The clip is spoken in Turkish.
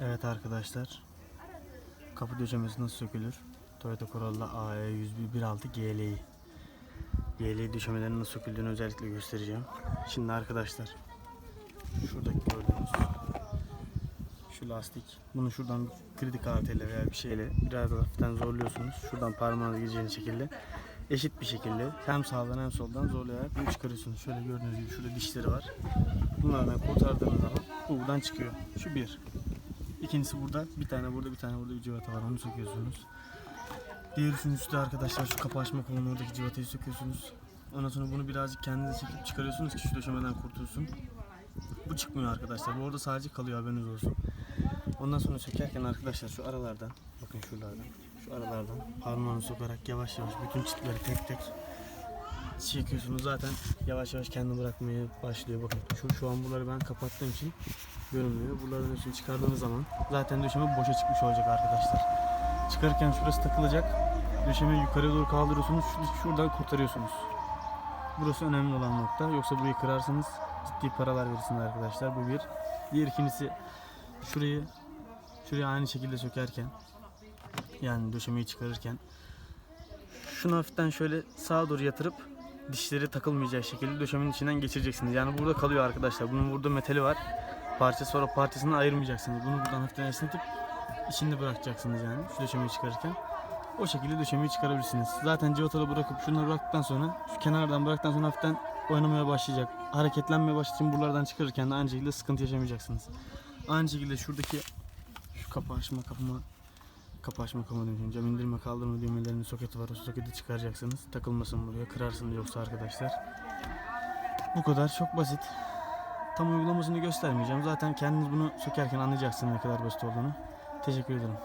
Evet arkadaşlar. Kapı döşemesi nasıl sökülür? Toyota Corolla E AE 10116 GLI. GLI döşemelerinin nasıl söküldüğünü özellikle göstereceğim. Şimdi arkadaşlar şuradaki gördüğünüz şu lastik. Bunu şuradan kritik aletiyle veya bir şeyle biraz hafiften zorluyorsunuz. Şuradan parmağınızı gireceğiniz şekilde eşit bir şekilde hem sağdan hem soldan zorlayarak bunu çıkarıyorsunuz. Şöyle gördüğünüz gibi şurada dişleri var. Bunlardan kurtardığınız zaman bu buradan çıkıyor. Şu bir. İkincisi burada. Bir tane burada bir tane burada bir civata var. Onu söküyorsunuz. Diğer üçüncüsü de arkadaşlar şu kapı açma kolunun oradaki civatayı söküyorsunuz. Ondan sonra bunu birazcık kendinize çekip çıkarıyorsunuz ki şu döşemeden kurtulsun. Bu çıkmıyor arkadaşlar. Bu orada sadece kalıyor haberiniz olsun. Ondan sonra sökerken arkadaşlar şu aralardan bakın şuralardan şu aralardan parmağını sokarak yavaş yavaş bütün çitleri tek tek çekiyorsunuz zaten yavaş yavaş kendi bırakmaya başlıyor bakın şu, şu an buraları ben kapattığım için görünmüyor buraların üstünü çıkardığınız zaman zaten döşeme boşa çıkmış olacak arkadaşlar. Çıkarırken şurası takılacak. Döşemeyi yukarıya doğru kaldırıyorsunuz. Şu- şuradan kurtarıyorsunuz. Burası önemli olan nokta. Yoksa burayı kırarsanız ciddi paralar verirsiniz arkadaşlar. Bu bir. Diğer ikincisi şurayı şuraya aynı şekilde sökerken yani döşemeyi çıkarırken şunu hafiften şöyle sağa doğru yatırıp dişleri takılmayacak şekilde döşemenin içinden geçireceksiniz. Yani burada kalıyor arkadaşlar. Bunun burada metali var. Parça sonra parçasını ayırmayacaksınız. Bunu buradan hafiften esnetip içinde bırakacaksınız yani şu döşemeyi çıkarırken. O şekilde döşemeyi çıkarabilirsiniz. Zaten civatalı bırakıp şunları bıraktıktan sonra şu kenardan bıraktıktan sonra hafiften oynamaya başlayacak. Hareketlenmeye başlayacak. buralardan çıkarırken de aynı şekilde sıkıntı yaşamayacaksınız. Aynı şekilde şuradaki şu kapı açma kapama kapı açma kapama demişim. Cam indirme kaldırma düğmelerinin soketi var. O soketi çıkaracaksınız. Takılmasın buraya. Kırarsınız yoksa arkadaşlar. Bu kadar. Çok basit. Tam uygulamasını göstermeyeceğim. Zaten kendiniz bunu sökerken anlayacaksınız ne kadar basit olduğunu. Teşekkür ederim.